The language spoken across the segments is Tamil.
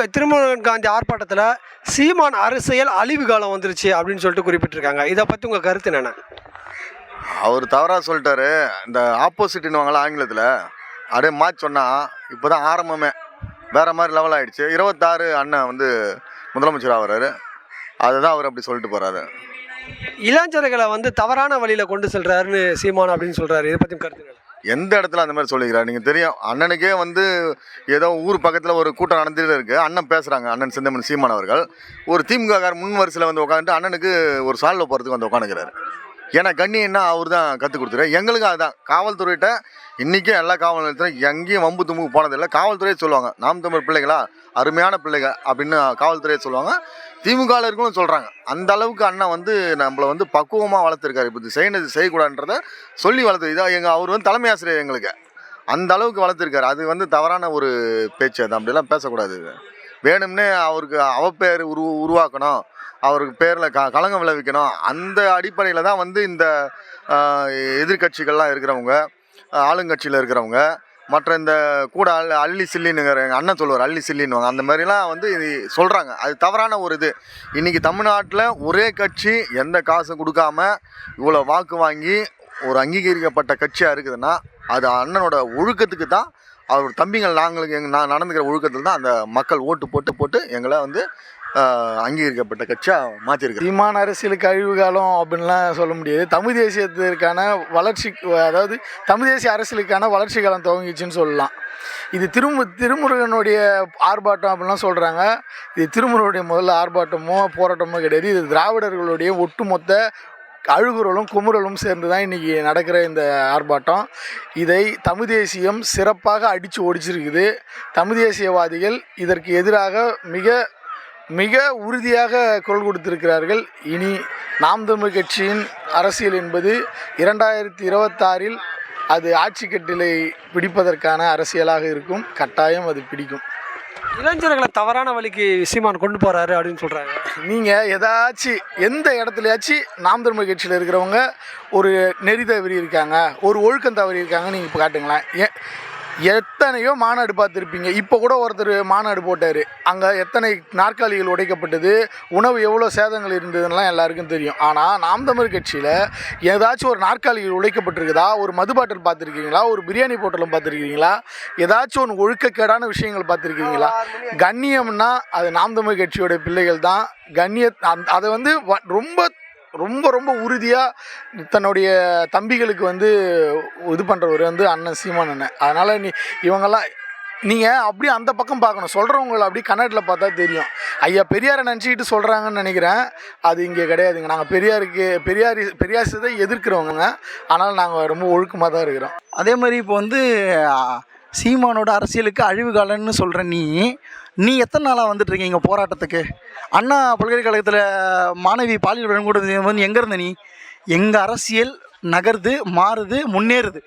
திருமுருகன் காந்தி ஆர்ப்பாட்டத்தில் சீமான் அரசியல் அழிவு காலம் வந்துருச்சு அப்படின்னு சொல்லிட்டு குறிப்பிட்டிருக்காங்க. இதை பற்றி உங்கள் கருத்து என்னென்ன? அவர் தவறாக சொல்லிட்டாரு. இந்த ஆப்போசிட்னுவாங்களா ஆங்கிலத்தில். அப்படியே மாற்றி சொன்னால் இப்போ தான் ஆரம்பமே. வேற மாதிரி லெவல் ஆயிடுச்சு. இருபத்தாறு அண்ணன் வந்து முதலமைச்சர் ஆகிறாரு. அதுதான் அவர் அப்படி சொல்லிட்டு போகிறாரு இளைஞர்களை வந்து தவறான வழியில் கொண்டு செல்றாருன்னு சீமான் அப்படின்னு சொல்கிறாரு இதை பற்றி கருத்து? எந்த இடத்துல அந்த மாதிரி சொல்லிக்கிறார் நீங்கள் தெரியும் அண்ணனுக்கே வந்து ஏதோ ஊர் பக்கத்தில் ஒரு கூட்டம் நடந்துகிட்டு இருக்குது அண்ணன் பேசுகிறாங்க அண்ணன் சிந்தமன் சீமான் அவர்கள். ஒரு திமுக முன் வரிசையில் வந்து உட்காந்துட்டு அண்ணனுக்கு ஒரு சாலில் போகிறதுக்கு வந்து உட்காந்துக்கிறாரு ஏன்னா கண்ணியன்னா அவர் தான் கற்றுக் கொடுத்துரு எங்களுக்கும் அதுதான் காவல்துறையிட்ட இன்றைக்கும் எல்லா காவல் நிலையத்திலும் எங்கேயும் வம்பு தும்புக்கு போனதில்லை. காவல்துறையே சொல்லுவாங்க நாம் தமிழ் பிள்ளைகளா? அருமையான பிள்ளைங்க அப்படின்னு காவல்துறையை சொல்லுவாங்க. திமுகவில் இருக்கணும் சொல்கிறாங்க அந்த அளவுக்கு அண்ணன் வந்து நம்மளை வந்து பக்குவமாக வளர்த்துருக்காரு. இப்போ இது செய்யணும் செய்யக்கூடாதுன்றத சொல்லி வளர்த்து இதாக எங்கள் அவர் வந்து தலைமை ஆசிரியர் எங்களுக்கு. அந்த அளவுக்கு வளர்த்துருக்காரு. அது வந்து தவறான ஒரு பேச்சு அது. அப்படிலாம் பேசக்கூடாது. வேணும்னே அவருக்கு அவப்பேர் உரு உருவாக்கணும். அவருக்கு பேரில் க கலங்கம் விளைவிக்கணும். அந்த அடிப்படையில் தான் வந்து இந்த எதிர்கட்சிகள்லாம் எதிர்க்கட்சிகள்லாம் இருக்கிறவங்க ஆளுங்கட்சியில் இருக்கிறவங்க மற்ற இந்த கூட அள்ளி அள்ளி சில்லின்னுங்கிற எங்கள் அண்ணன் சொல்லுவார் அள்ளி சில்லின்னுவாங்க அந்த மாதிரிலாம் வந்து இது சொல்கிறாங்க அது தவறான ஒரு இது. இன்றைக்கி தமிழ்நாட்டில் ஒரே கட்சி எந்த காசும் கொடுக்காம இவ்வளோ வாக்கு வாங்கி ஒரு அங்கீகரிக்கப்பட்ட கட்சியாக இருக்குதுன்னா அது அண்ணனோட ஒழுக்கத்துக்கு தான் அவர் தம்பிகள் நாங்களுக்கு எங்கள் நான் நடந்துக்கிற ஒழுக்கத்தில் தான் அந்த மக்கள் ஓட்டு போட்டு போட்டு எங்களை வந்து அங்கீகரிக்கப்பட்ட கட்சியாக மாற்றிருக்கு சீமான அரசியலுக்கு அழிவு காலம் அப்படின்லாம் சொல்ல முடியாது. தமிழ் தேசியத்திற்கான வளர்ச்சி அதாவது தமிழ் தேசிய அரசியலுக்கான வளர்ச்சி காலம் துவங்கிச்சுன்னு சொல்லலாம். இது திருமு திருமுருகனுடைய ஆர்ப்பாட்டம் அப்படின்லாம் சொல்கிறாங்க இது திருமுருகனுடைய முதல்ல ஆர்ப்பாட்டமோ போராட்டமோ கிடையாது. இது திராவிடர்களுடைய ஒட்டுமொத்த அழுகுறலும் குமுறலும் சேர்ந்து தான் இன்றைக்கி நடக்கிற இந்த ஆர்ப்பாட்டம். இதை தமிழ் தேசியம் சிறப்பாக அடித்து ஒடிச்சிருக்குது. தமிழ் தேசியவாதிகள் இதற்கு எதிராக மிக மிக உறுதியாக குரல் கொடுத்திருக்கிறார்கள். இனி நாம் தமிழ் கட்சியின் அரசியல் என்பது இரண்டாயிரத்தி இருபத்தாறில் அது ஆட்சி கட்டிலை பிடிப்பதற்கான அரசியலாக இருக்கும். கட்டாயம் அது பிடிக்கும். இளைஞர்களை தவறான வழிக்கு சீமான் கொண்டு போகிறாரு அப்படின்னு சொல்கிறாங்க நீங்கள் ஏதாச்சும் எந்த இடத்துலயாச்சும் நாம் தமிழ் கட்சியில் இருக்கிறவங்க ஒரு நெறி தவறி இருக்காங்க ஒரு ஒழுக்கம் தவறி இருக்காங்கன்னு நீங்கள் இப்போ காட்டுங்களேன். ஏ எத்தனையோ மாநாடு பார்த்துருப்பீங்க. இப்போ கூட ஒருத்தர் மாநாடு போட்டார். அங்கே எத்தனை நாற்காலிகள் உடைக்கப்பட்டது உணவு எவ்வளோ சேதங்கள் இருந்ததுன்னெலாம் எல்லாருக்கும் தெரியும். ஆனால் நாம் தமிழ் கட்சியில் ஏதாச்சும் ஒரு நாற்காலிகள் உடைக்கப்பட்டிருக்குதா? ஒரு மது பாட்டில் பார்த்துருக்கீங்களா? ஒரு பிரியாணி போட்டலும் பார்த்துருக்கீங்களா? ஏதாச்சும் ஒன்று ஒழுக்கக்கேடான விஷயங்கள் பார்த்துருக்கீங்களா? கண்ணியம்னா அது நாம் தமிழ் கட்சியோட பிள்ளைகள் தான். கண்ணிய அதை வந்து வ- ரொம்ப ரொம்ப ரொம்ப உறுதியாக தன்னுடைய தம்பிகளுக்கு வந்து இது பண்ணுறவர் வந்து அண்ணன் சீமான் அண்ணன். அதனால் நீ இவங்கெல்லாம் நீங்கள் அப்படியே அந்த பக்கம் பார்க்கணும். சொல்கிறவங்கள அப்படி கன்னடத்தில் பார்த்தா தெரியும். ஐயா பெரியாரை நினச்சிக்கிட்டு சொல்கிறாங்கன்னு நினைக்கிறேன். அது இங்கே கிடையாதுங்க. நாங்கள் பெரியாருக்கு பெரியார் பெரியார் எதிர்க்கிறவங்க. ஆனால் நாங்கள் ரொம்ப ஒழுக்கமாக தான் இருக்கிறோம். அதே மாதிரி இப்போ வந்து சீமானோட அரசியலுக்கு அழிவு காலம்னு சொல்கிற நீ நீ எத்தனை நாளாக வந்துட்டு இருக்கீங்க போராட்டத்துக்கு? அண்ணா பல்கலைக்கழகத்தில் மாணவி பாலியல் வழங்கூடது வந்து எங்கேருந்து நீ? எங்கள் அரசியல் நகருது மாறுது முன்னேறுது.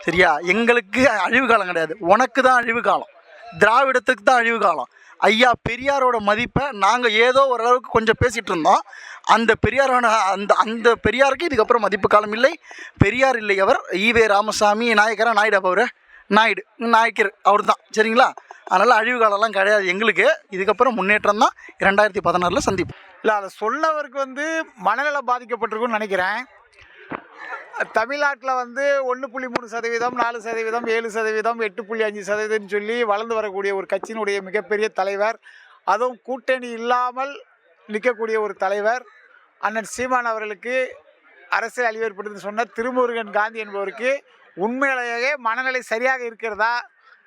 சரியா? எங்களுக்கு அழிவு காலம் கிடையாது. உனக்கு தான் அழிவு காலம். திராவிடத்துக்கு தான் அழிவு காலம். ஐயா பெரியாரோட மதிப்பை நாங்கள் ஏதோ ஓரளவுக்கு கொஞ்சம் பேசிகிட்டு இருந்தோம். அந்த பெரியாரோட அந்த அந்த பெரியாருக்கு இதுக்கப்புறம் மதிப்பு காலம் இல்லை. பெரியார் இல்லை அவர். ஈவே ராமசாமி நாயக்கரா நாயுடா அவர். நாயுடு நாயக்கர் அவர் தான் சரிங்களா? அதனால் அழிவு காலம்லாம் கிடையாது எங்களுக்கு. இதுக்கப்புறம் முன்னேற்றம் தான் இரண்டாயிரத்தி பதினாறில் சந்திப்போம். இல்லை அதை சொன்னவருக்கு வந்து மனநலம் பாதிக்கப்பட்டிருக்குன்னு நினைக்கிறேன். தமிழ்நாட்டில் வந்து ஒன்று புள்ளி மூணு சதவீதம் நாலு சதவீதம் ஏழு சதவீதம் எட்டு புள்ளி அஞ்சு சதவீதம்னு சொல்லி வளர்ந்து வரக்கூடிய ஒரு கட்சியினுடைய மிகப்பெரிய தலைவர். அதுவும் கூட்டணி இல்லாமல் நிற்கக்கூடிய ஒரு தலைவர். அண்ணன் சீமான் அவர்களுக்கு அரசியல் அழிவு ஏற்படுதுன்னு சொன்ன திருமுருகன் காந்தி என்பவருக்கு உண்மையிலேயே மனநிலை சரியாக இருக்கிறதா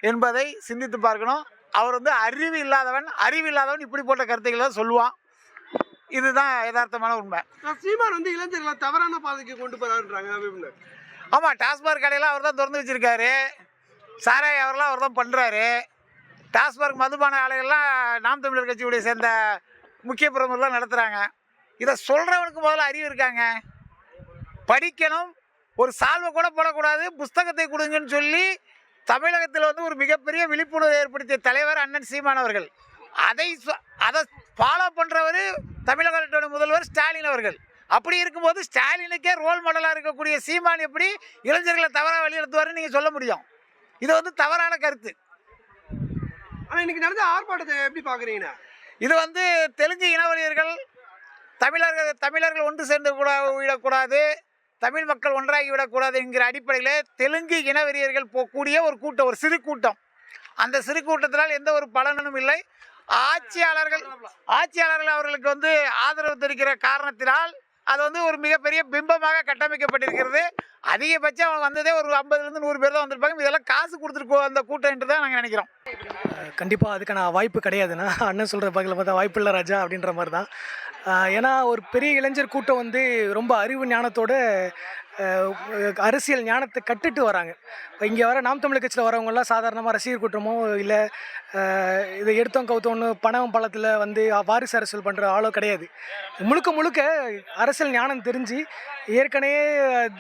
என்பதை சிந்தித்து பார்க்கணும். அவர் வந்து அறிவு இல்லாதவன் அறிவு இல்லாதவன் இப்படி போட்ட கருத்துக்களை தான் சொல்லுவான். இதுதான் யதார்த்தமான உண்மை. சீமான் வந்து இளைஞர்களை தவறான பாதைக்கு கொண்டு போகிறாருன்றாங்க ஆமாம் டாஸ்மாக் கடையெல்லாம் அவர் தான் திறந்து வச்சிருக்காரு. சாராய் அவரெல்லாம் அவர் தான் பண்ணுறாரு டாஸ்மாக் மதுபான ஆலைகள்லாம் நாம் தமிழர் கட்சியுடைய சேர்ந்த முக்கிய பிரமுகர்லாம் நடத்துகிறாங்க இதை சொல்கிறவனுக்கு முதல்ல அறிவு இருக்காங்க. படிக்கணும் ஒரு சால்வை கூட போடக்கூடாது புஸ்தகத்தை கொடுங்கன்னு சொல்லி தமிழகத்தில் வந்து ஒரு மிகப்பெரிய விழிப்புணர்வு ஏற்படுத்திய தலைவர் அண்ணன் சீமான் அவர்கள். அதை அதை ஃபாலோ பண்ணுறவர் தமிழகத்தோட முதல்வர் ஸ்டாலின் அவர்கள். அப்படி இருக்கும்போது ஸ்டாலினுக்கே ரோல் மாடலாக இருக்கக்கூடிய சீமான் எப்படி இளைஞர்களை தவறாக வழிநடத்துவாருன்னு நீங்கள் சொல்ல முடியும். இது வந்து தவறான கருத்து. ஆனால் இன்னைக்கு நடந்த ஆர்ப்பாட்டத்தை எப்படி பார்க்குறீங்கண்ணா இது வந்து தெலுங்கு இனவழியர்கள் தமிழர்கள் தமிழர்கள் ஒன்று சேர்ந்து கூட விடக்கூடாது தமிழ் மக்கள் ஒன்றாகி விடக்கூடாது என்கிற அடிப்படையில் தெலுங்கு இனவெறியர்கள் போகக்கூடிய ஒரு கூட்டம் ஒரு சிறு கூட்டம். அந்த சிறு கூட்டத்தினால் எந்த ஒரு பலனும் இல்லை. ஆட்சியாளர்கள் ஆட்சியாளர்கள் அவர்களுக்கு வந்து ஆதரவு தெரிவிக்கிற காரணத்தினால் அது வந்து ஒரு மிகப்பெரிய பிம்பமாக கட்டமைக்கப்பட்டிருக்கிறது. அதிகபட்சம் அவங்க வந்ததே ஒரு ஐம்பதுலேருந்து நூறு பேர் தான் வந்திருப்பாங்க. இதெல்லாம் காசு கொடுத்துட்டு அந்த கூட்டம் என்று தான் நாங்கள் நினைக்கிறோம். கண்டிப்பாக அதுக்கான வாய்ப்பு கிடையாதுண்ணா அண்ணன் சொல்கிற பக்கத்தில் பார்த்தா வாய்ப்பு இல்லை ராஜா அப்படின்ற மாதிரி தான் ஏன்னா ஒரு பெரிய இளைஞர் கூட்டம் வந்து ரொம்ப அறிவு ஞானத்தோட அரசியல் ஞானத்தை கட்டுட்டு வராங்க. இப்போ இங்கே வர நாம் தமிழ் கட்சியில் வரவங்கெல்லாம் சாதாரணமாக ரசிகர் கூட்டமோ இல்லை இதை எடுத்தோம் கவுத்தோன்னு பணம் பழத்தில் வந்து வாரிசு அரசியல் பண்ணுற ஆளோ கிடையாது. முழுக்க முழுக்க அரசியல் ஞானம் தெரிஞ்சு ஏற்கனவே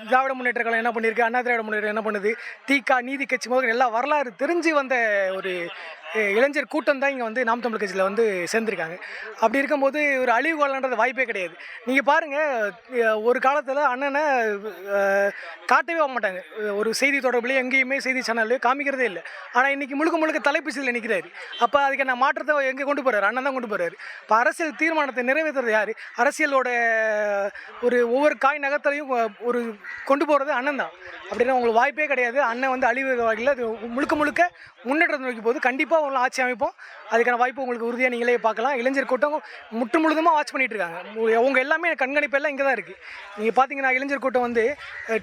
திராவிட முன்னேற்ற கழகம் என்ன பண்ணியிருக்கு அண்ணா திராவிட முன்னேற்றம் என்ன பண்ணுது தீகா நீதி கட்சி முதல் எல்லா வரலாறு தெரிஞ்சு வந்த ஒரு இளைஞர் கூட்டம் தான் இங்கே வந்து நாம் தமிழ் கட்சியில் வந்து சேர்ந்துருக்காங்க. அப்படி இருக்கும்போது ஒரு அழிவு காலன்றது வாய்ப்பே கிடையாது. நீங்கள் பாருங்கள் ஒரு காலத்தில் அண்ணனை காட்டவே வர மாட்டாங்க. ஒரு செய்தி தொடர்புலேயே எங்கேயுமே செய்தி சேனல்லையோ காமிக்கிறதே இல்லை. ஆனால் இன்றைக்கி முழுக்க முழுக்க தலைப்பிசையில் நிற்கிறாரு அப்போ அதுக்கு மாற்றத்தை எங்கே கொண்டு போகிறாரு அண்ணன் தான் கொண்டு போகிறாரு இப்போ அரசியல் தீர்மானத்தை நிறைவேற்றுறது யார்? அரசியலோட ஒரு ஒவ்வொரு காய் நகரத்துலையும் ஒரு கொண்டு போகிறது அண்ணன் தான். அப்படின்னா உங்களுக்கு வாய்ப்பே கிடையாது. அண்ணன் வந்து அழிவு வகையில் அது முழுக்க முழுக்க முன்னேற்றத்தை நோக்கி போகுது. கண்டிப்பாக உங்களை ஆட்சி அமைப்போம். அதுக்கான வாய்ப்பு உங்களுக்கு உறுதியாக நீங்களே பார்க்கலாம். இளைஞர் கூட்டம் முற்று முழுதுமாக வாட்ச் பண்ணிகிட்டு இருக்காங்க. அவங்க எல்லாமே கண்காணிப்பு எல்லாம் இங்கே தான் இருக்குது நீங்கள் பார்த்தீங்கன்னா இளைஞர் கூட்டம் வந்து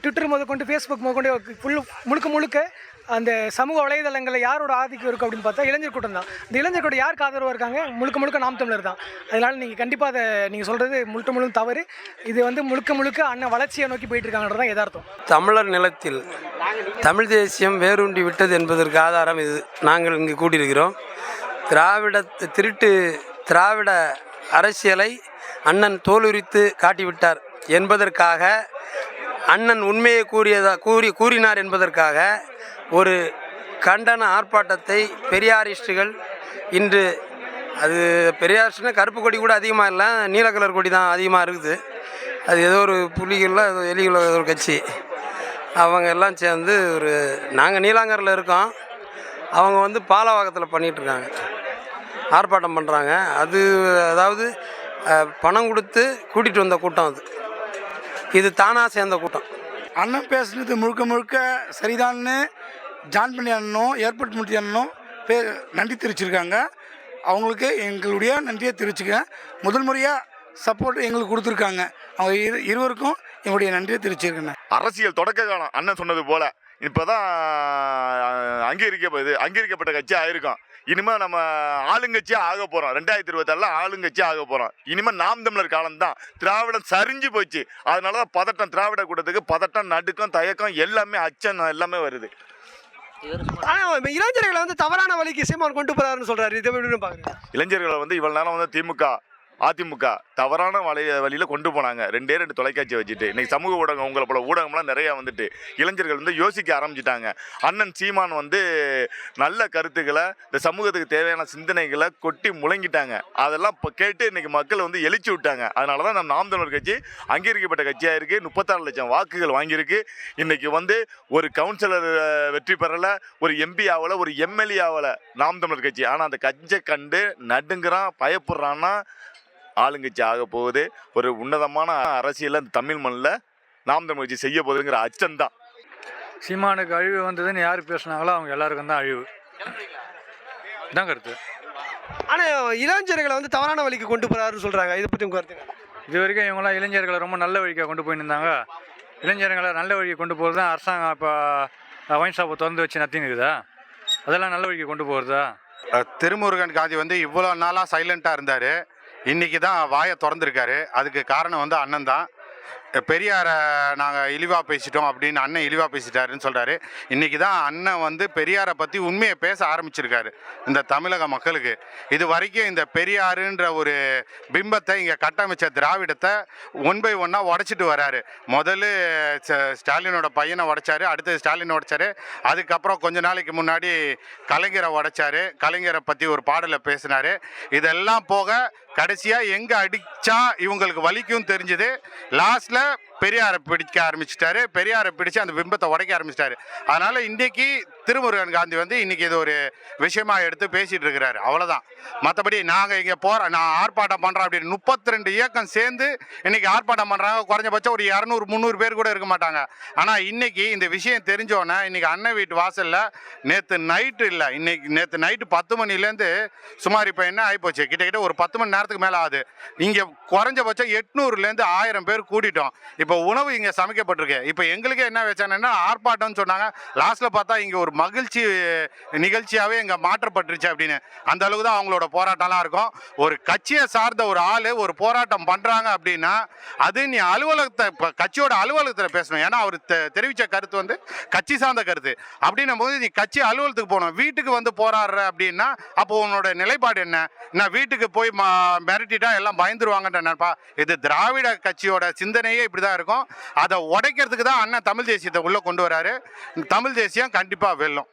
ட்விட்டர் முதற்கொண்டு ஃபேஸ்புக் முதற்கொண்டு ஃபுல் முழுக்க முழுக்க அந்த சமூக வலைதளங்களில் யாரோட ஆதிக்கம் இருக்குது அப்படின்னு பார்த்தா இளைஞர் கூட்டம் தான். இந்த இளைஞர் கூட்டம் யாருக்கு ஆதரவாக இருக்காங்க? முழுக்க முழுக்க நாம் தமிழர் தான். அதனால் நீங்கள் கண்டிப்பாக அதை நீங்கள் சொல்கிறது முழுக்க முழுக்க தவறு. இது வந்து முழுக்க முழுக்க அண்ணன் வளர்ச்சியை நோக்கி போயிட்டு இருக்காங்கன்றது தான் எதார்த்தம் தமிழர் நிலத்தில் தமிழ் தேசியம் வேரூண்டி விட்டது என்பதற்கு ஆதாரம் இது. நாங்கள் இங்கு கூட்டியிருக்கிறோம் திராவிட திருட்டு திராவிட அரசியலை அண்ணன் தோலுரித்து காட்டிவிட்டார் என்பதற்காக அண்ணன் உண்மையை கூறியதா கூறி கூறினார் என்பதற்காக ஒரு கண்டன ஆர்ப்பாட்டத்தை பெரியாரிஸ்டுகள் இன்று அது பெரியாரிஸ்ட்னா கருப்பு கொடி கூட அதிகமாக இல்லை நீல கலர் கொடி தான் அதிகமாக இருக்குது. அது ஏதோ ஒரு புலிகளில் ஏதோ ஒரு கட்சி. அவங்க எல்லாம் சேர்ந்து ஒரு நாங்கள் நீலாங்கரில் இருக்கோம். அவங்க வந்து பாலவாகத்தில் பண்ணிகிட்ருக்காங்க ஆர்ப்பாட்டம் பண்ணுறாங்க அது அதாவது பணம் கொடுத்து கூட்டிகிட்டு வந்த கூட்டம் அது. இது தானாக சேர்ந்த கூட்டம். அண்ணன் பேசுனது முழுக்க முழுக்க சரிதான்னு ஜான் பண்ணி அண்ணனும் ஏர்போர்ட் மூர்த்தி அண்ணனும் பே நன்றி தெரிவிச்சிருக்காங்க. அவங்களுக்கு எங்களுடைய நன்றியை தெரிவிச்சுக்க முதல் முறையாக சப்போர்ட் எங்களுக்கு கொடுத்துருக்காங்க. அவங்க இரு இருவருக்கும் எங்களுடைய நன்றியை தெரிவிச்சிருக்கேன் அரசியல் தொடக்க காலம் அண்ணன் சொன்னது போல இப்போதான் அங்கீகரிக்க இது அங்கீகரிக்கப்பட்ட கட்சி ஆயிருக்கோம். இனிமேல் நம்ம ஆளுங்கட்சியாக ஆக போகிறோம் ரெண்டாயிரத்தி இருபத்தாறில் ஆளுங்கட்சியாக ஆக போகிறோம் இனிமேல் நாம் தமிழர் காலம்தான். திராவிடம் சரிஞ்சு போச்சு. அதனால தான் பதட்டம் திராவிட கூட்டத்துக்கு பதட்டம் நடுக்கம் தயக்கம் எல்லாமே அச்சம் எல்லாமே வருது. ஆனால் இளைஞர்களை வந்து தவறான வழிக்கு சீமான் கொண்டு போகிறாருன்னு சொல்கிறாரு இதை பார்க்குறீங்க இளைஞர்களை வந்து இவ்வளவு நேரம் வந்து திமுக அதிமுக தவறான வழி வழியில் கொண்டு போனாங்க. ரெண்டே ரெண்டு தொலைக்காட்சி வச்சுட்டு. இன்னைக்கு சமூக ஊடகம் உங்களை போல ஊடகம்லாம் நிறையா வந்துட்டு இளைஞர்கள் வந்து யோசிக்க ஆரம்பிச்சிட்டாங்க. அண்ணன் சீமான் வந்து நல்ல கருத்துக்களை இந்த சமூகத்துக்கு தேவையான சிந்தனைகளை கொட்டி முழங்கிட்டாங்க. அதெல்லாம் இப்போ கேட்டு இன்னைக்கு மக்கள் வந்து எழுச்சி விட்டாங்க. அதனால தான் நம்ம நாம் தமிழர் கட்சி அங்கீகரிக்கப்பட்ட கட்சியாக இருக்குது முப்பத்தாறு லட்சம் வாக்குகள் வாங்கியிருக்கு. இன்னைக்கு வந்து ஒரு கவுன்சிலர் வெற்றி பெறலை ஒரு எம்பி ஆகலை ஒரு எம்எல்ஏ ஆகலை நாம் தமிழர் கட்சி. ஆனால் அந்த கட்சியை கண்டு நடுங்கிறான் பயப்படுறான்னா ஆளுங்கட்சி ஆக போகுது. ஒரு உன்னதமான அரசியலை இந்த தமிழ் மண்ணில் நாம் தமிழ் கட்சி செய்ய போகுதுங்கிற அச்சம்தான் சீமானுக்கு அழிவு வந்ததுன்னு யார் பேசுனாங்களோ அவங்க எல்லாருக்கும் தான் அழிவு. இதான் கருத்து. ஆனால் இளைஞர்களை வந்து தவறான வழிக்கு கொண்டு போகிறாருன்னு சொல்கிறாங்க இதை பற்றி உங்கள் கருத்து? இது வரைக்கும் இவங்களாம் இளைஞர்களை ரொம்ப நல்ல வழிக்காக கொண்டு போயின்னு இருந்தாங்க இளைஞர்களை நல்ல வழிக்கு கொண்டு போகிறது தான் அரசாங்கம் இப்போ ஒயின் ஷாப்பை திறந்து வச்சு நடத்தின்னு இருக்குதா? அதெல்லாம் நல்ல வழிக்கு கொண்டு போகிறதா திருமுருகன் காந்தி வந்து இவ்வளோ நாளாக சைலண்ட்டாக இருந்தார். இன்றைக்கி தான் வாயை திறந்துருக்காரு. அதுக்கு காரணம் வந்து அண்ணன் தான். பெரியாரை நாங்கள் இழிவாக பேசிட்டோம் அப்படின்னு அண்ணன் இழிவாக பேசிட்டாருன்னு சொல்கிறாரு இன்றைக்கி தான் அண்ணன் வந்து பெரியாரை பற்றி உண்மையை பேச ஆரம்பிச்சிருக்காரு இந்த தமிழக மக்களுக்கு. இது வரைக்கும் இந்த பெரியாருன்ற ஒரு பிம்பத்தை இங்கே கட்டமைச்ச திராவிடத்தை ஒன் பை ஒன்னாக உடச்சிட்டு வராரு. முதல்ல ச- ஸ்டாலினோட பையனை உடைச்சாரு அடுத்து ஸ்டாலின் உடைச்சாரு. அதுக்கப்புறம் கொஞ்ச நாளைக்கு முன்னாடி கலைஞரை உடைச்சாரு. கலைஞரை பற்றி ஒரு பாடலை பேசினார். இதெல்லாம் போக கடைசியாக எங்கே அடித்தா இவங்களுக்கு வலிக்கும் தெரிஞ்சுது. லாஸ்ட்டில் பெரியாரை பிடிக்க ஆரம்பிச்சிட்டாரு. பெரியாரை பிடிச்சு அந்த பிம்பத்தை உடைக்க ஆரம்பிச்சிட்டாரு. அதனால இன்றைக்கி திருமுருகன் காந்தி வந்து இன்னைக்கு இது ஒரு விஷயமா எடுத்து பேசிட்டு இருக்கிறாரு. அவ்வளோதான் மற்றபடி நாங்கள் இங்கே போகிறோம் நான் ஆர்ப்பாட்டம் பண்ணுறோம் அப்படின்னு முப்பத்தி ரெண்டு இயக்கம் சேர்ந்து இன்னைக்கு ஆர்ப்பாட்டம் பண்ணுறாங்க குறைஞ்சபட்சம் ஒரு இரநூறு முந்நூறு பேர் கூட இருக்க மாட்டாங்க. ஆனால் இன்னைக்கு இந்த விஷயம் தெரிஞ்சோன்னே இன்னைக்கு அண்ணன் வீட்டு வாசலில் நேற்று நைட்டு இல்லை இன்னைக்கு நேற்று நைட்டு பத்து மணிலேருந்து சுமார் இப்போ என்ன ஆகிப்போச்சு கிட்டத்தட்ட ஒரு பத்து மணி நேரத்துக்கு மேலே ஆகுது. இங்கே குறைஞ்சபட்சம் எட்நூறுலேருந்து ஆயிரம் பேர் கூட்டிட்டோம் இப்போ உணவு இங்கே சமைக்கப்பட்டிருக்கு. இப்போ எங்களுக்கு என்ன வச்சாங்கன்னா ஆர்ப்பாட்டம்னு சொன்னாங்க. லாஸ்ட்டில் பார்த்தா இங்கே ஒரு மகிழ்ச்சி நிகழ்ச்சியாகவே இங்கே மாற்றப்பட்டுருச்சு அப்படின்னு. அந்த அளவுக்கு தான் அவங்களோட போராட்டம்லாம் இருக்கும். ஒரு கட்சியை சார்ந்த ஒரு ஆள் ஒரு போராட்டம் பண்ணுறாங்க அப்படின்னா அது நீ அலுவலகத்தை இப்போ கட்சியோட அலுவலகத்தில் பேசணும். ஏன்னா அவர் தெ- தெரிவித்த கருத்து வந்து கட்சி சார்ந்த கருத்து. அப்படின்னும் போது நீ கட்சி அலுவலகத்துக்கு போகணும். வீட்டுக்கு வந்து போராடுற அப்படின்னா அப்போ உன்னோட நிலைப்பாடு என்ன? நான் வீட்டுக்கு போய் ம மிரட்டிட்டா எல்லாம் பயந்துருவாங்கன்ற நினைப்பா? இது திராவிட கட்சியோட சிந்தனையே இப்படி தான் இருக்கும். அதை உடைக்கிறதுக்கு தான் அண்ணன் தமிழ் தேசியத்தை உள்ளே கொண்டு வராரு. தமிழ் தேசியம் கண்டிப்பாக verlo.